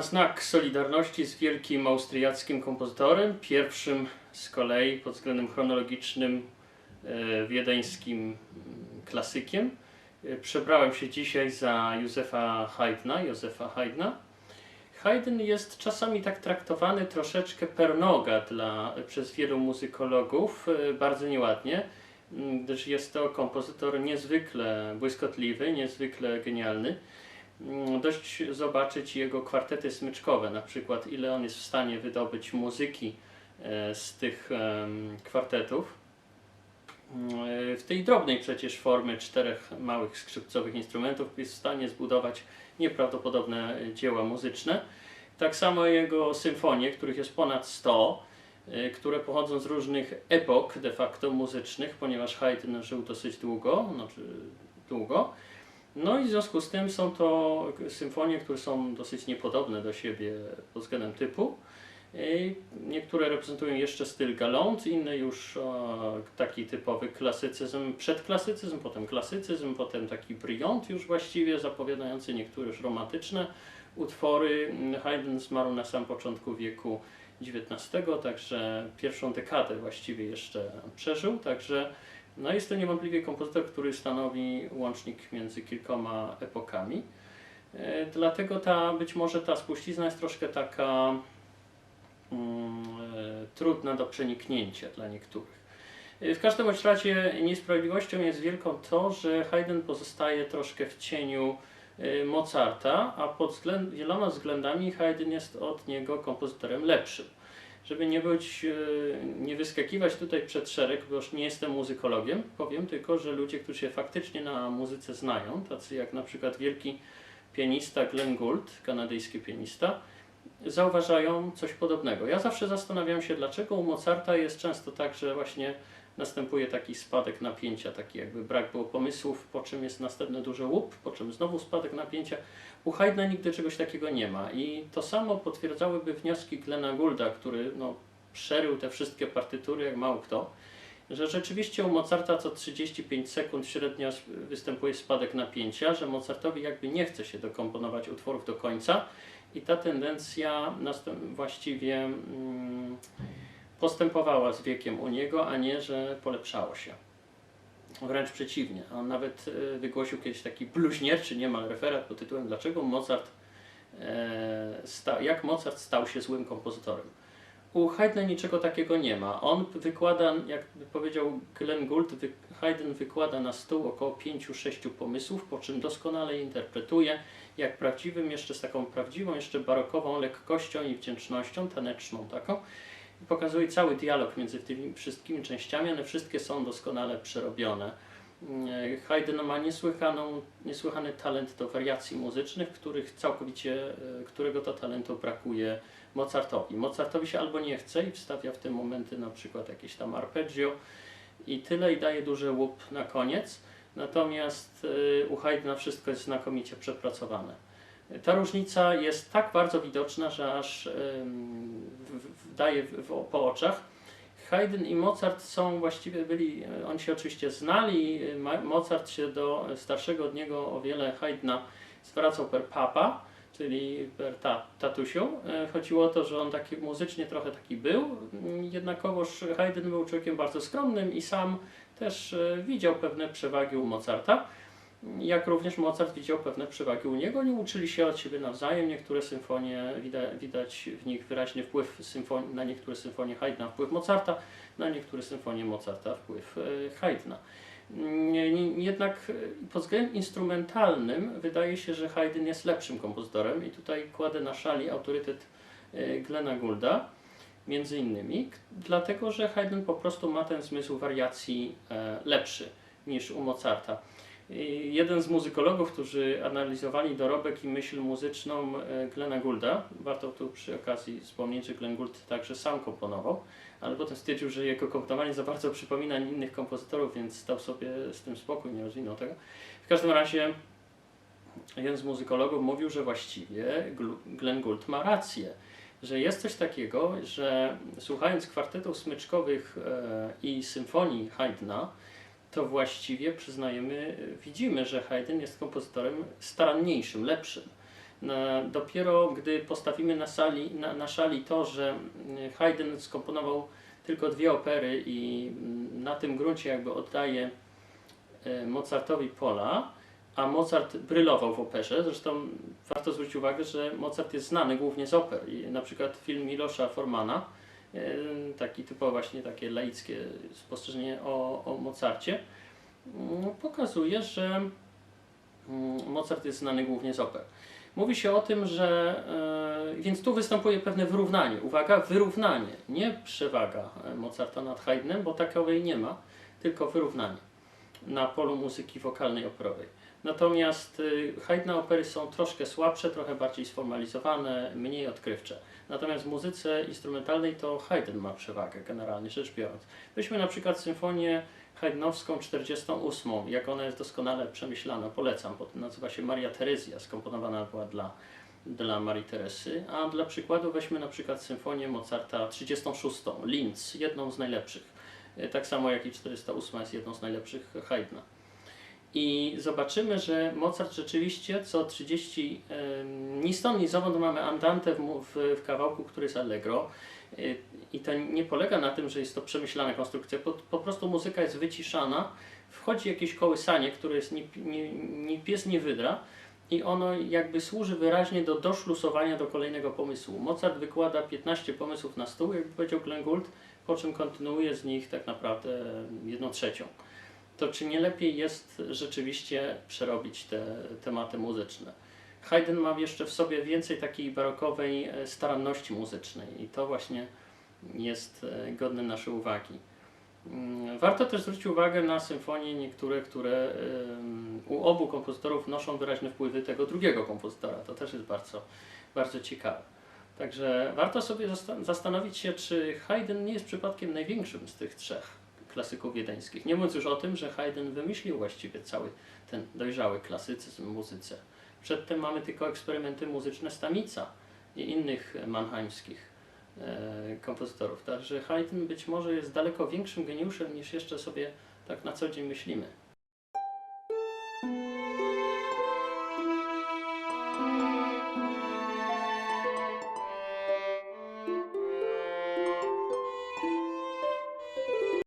na znak solidarności z wielkim austriackim kompozytorem, pierwszym z kolei pod względem chronologicznym e, wiedeńskim klasykiem. E, Przebrałem się dzisiaj za Józefa Haydna, Józefa Haydna. Haydn jest czasami tak traktowany troszeczkę per noga dla, przez wielu muzykologów, e, bardzo nieładnie, gdyż jest to kompozytor niezwykle błyskotliwy, niezwykle genialny. Mm, Dość zobaczyć jego kwartety smyczkowe, na przykład ile on jest w stanie wydobyć muzyki e, z tych kwartetów. Mm, W tej drobnej przecież formy czterech małych skrzypcowych instrumentów jest w stanie zbudować nieprawdopodobne dzieła muzyczne. Tak samo jego symfonie, których jest ponad 100, e, które pochodzą z różnych epok de facto muzycznych, ponieważ Haydn żył dosyć długo, znaczy długo. No i w związku z tym są to symfonie, które są dosyć niepodobne do siebie pod względem typu. Niektóre reprezentują jeszcze styl galant, inne już e, taki typowy klasycyzm, przedklasycyzm, potem klasycyzm, potem taki brillant już właściwie, zapowiadający niektóre już romantyczne utwory. Haydn zmarł na sam początku wieku XIX, także pierwszą dekadę właściwie jeszcze przeżył, także no jest to niewątpliwie kompozytor, który stanowi łącznik między kilkoma epokami. E, Dlatego ta, być może ta spuścizna jest troszkę taka mm, e, trudna do przeniknięcia dla niektórych. E, W każdym razie niesprawiedliwością jest wielką to, że Haydn pozostaje troszkę w cieniu Mozarta, a pod względ, wieloma względami Haydn jest od niego kompozytorem lepszym. Żeby nie być, e, nie wyskakiwać tutaj przed szereg, bo już nie jestem muzykologiem, powiem tylko, że ludzie, którzy się faktycznie na muzyce znają, tacy jak na przykład wielki pianista Glenn Gould, kanadyjski pianista, zauważają coś podobnego. Ja zawsze zastanawiam się, dlaczego u Mozarta jest często tak, że właśnie następuje taki spadek napięcia, taki jakby brak było pomysłów, po czym jest następny duży łup, po czym znowu spadek napięcia. U Haydna nigdy czegoś takiego nie ma i to samo potwierdzałyby wnioski Glena Goulda, który no, przerył te wszystkie partytury jak mało kto, że rzeczywiście u Mozarta co 35 sekund średnio występuje spadek napięcia, że Mozartowi jakby nie chce się dokomponować utworów do końca i ta tendencja właściwie mm, postępowała z wiekiem u niego, a nie, że polepszało się. Wręcz przeciwnie. On nawet e, wygłosił kiedyś taki bluźnierczy niemal referat pod tytułem Dlaczego Mozart e, jak Mozart stał się złym kompozytorem. U Haydna niczego takiego nie ma. On wykłada, jak powiedział Glenn Gould, wy, Haydn wykłada na stół około 5-6 pomysłów, po czym doskonale je interpretuje, jak prawdziwym, jeszcze z taką prawdziwą, jeszcze barokową lekkością i wdzięcznością, taneczną taką. I pokazuje cały dialog między tymi wszystkimi częściami, one wszystkie są doskonale przerobione. E, Haydn ma niesłychaną, niesłychany talent do wariacji muzycznych, których całkowicie, e, którego to talentu brakuje Mozartowi. Mozartowi się albo nie chce i wstawia w te momenty na przykład jakieś tam arpeggio i tyle i daje duży łup na koniec. Natomiast e, u Haydna wszystko jest znakomicie przepracowane. Ta różnica jest tak bardzo widoczna, że aż w- daje po oczach. Haydn i Mozart są właściwie byli, e, oni się oczywiście znali, Mozart się do starszego od niego o wiele Haydna zwracał per papa, czyli ta, tatusiu. E, Chodziło o to, że on taki muzycznie trochę taki był, mm, jednakowoż Haydn był człowiekiem bardzo skromnym i sam też e, widział pewne przewagi u Mozarta jak również Mozart widział pewne przewagi u niego. Oni uczyli się od siebie nawzajem. Niektóre symfonie, widać, w nich wyraźny wpływ na niektóre symfonie Haydna, wpływ Mozarta, na niektóre symfonie Mozarta, wpływ e, Haydna. Jednak pod względem instrumentalnym wydaje się, że Haydn jest lepszym kompozytorem i tutaj kładę na szali autorytet e, Glena Goulda, między innymi, dlatego że Haydn po prostu ma ten zmysł wariacji e, lepszy niż u Mozarta. Jeden z muzykologów, którzy analizowali dorobek i myśl muzyczną e, Glena Goulda, warto tu przy okazji wspomnieć, że Glenn Gould także sam komponował, ale potem stwierdził, że jego komponowanie za bardzo przypomina innych kompozytorów, więc dał sobie z tym spokój, nie rozwinął tego. W każdym razie jeden z muzykologów mówił, że właściwie Glenn Gould ma rację, że jest coś takiego, że słuchając kwartetów smyczkowych e, i symfonii Haydna, to właściwie przyznajemy, widzimy, że Haydn jest kompozytorem staranniejszym, lepszym. Dopiero gdy postawimy na, sali, na, na szali to, że mm, Haydn skomponował tylko dwie opery i mm, na tym gruncie jakby oddaje e, Mozartowi pola, a Mozart brylował w operze. Zresztą warto zwrócić uwagę, że Mozart jest znany głównie z oper. I na przykład film Milosza Formana, taki typowo właśnie takie laickie spostrzeżenie o, o Mozarcie, mm, pokazuje, że mm, Mozart jest znany głównie z oper. Mówi się o tym, że. e, więc tu występuje pewne wyrównanie. Uwaga, wyrównanie, nie przewaga Mozarta nad Haydnem, bo takowej nie ma, tylko wyrównanie na polu muzyki wokalnej operowej. Natomiast y, Haydna opery są troszkę słabsze, trochę bardziej sformalizowane, mniej odkrywcze. Natomiast w muzyce instrumentalnej to Haydn ma przewagę, generalnie rzecz biorąc. Weźmy na przykład symfonię Haydnowską 48, jak ona jest doskonale przemyślana, polecam, bo nazywa się Maria Terezja, skomponowana była dla, dla Marii Teresy, a dla przykładu weźmy na przykład symfonię Mozarta 36, Linz, jedną z najlepszych, E, tak samo jak i 408 jest jedną z najlepszych Haydna. I zobaczymy, że Mozart rzeczywiście co 30, em, ni stąd, ni zowąd mamy andante w, w, kawałku, który jest allegro. Y, I to nie polega na tym, że jest to przemyślana konstrukcja, po, po prostu muzyka jest wyciszana, wchodzi jakieś kołysanie, które jest ni, ni, ni pies, nie wydra i ono jakby służy wyraźnie do doszlusowania do kolejnego pomysłu. Mozart wykłada 15 pomysłów na stół, jakby powiedział Glenn Gould, po czym kontynuuje z nich tak naprawdę jedną trzecią to czy nie lepiej jest rzeczywiście przerobić te tematy muzyczne? Haydn ma jeszcze w sobie więcej takiej barokowej e, staranności muzycznej i to właśnie jest e, godne naszej uwagi. Mm, Warto też zwrócić uwagę na symfonie niektóre, które u obu kompozytorów noszą wyraźne wpływy tego drugiego kompozytora. To też jest bardzo, bardzo ciekawe. Także warto sobie zasta- zastanowić się, czy Haydn nie jest przypadkiem największym z tych trzech klasyków wiedeńskich. Nie mówiąc już o tym, że Haydn wymyślił właściwie cały ten dojrzały klasycyzm w muzyce. Przedtem mamy tylko eksperymenty muzyczne Stamica i innych mannheimskich e, kompozytorów. Także Haydn być może jest daleko większym geniuszem niż jeszcze sobie tak na co dzień myślimy.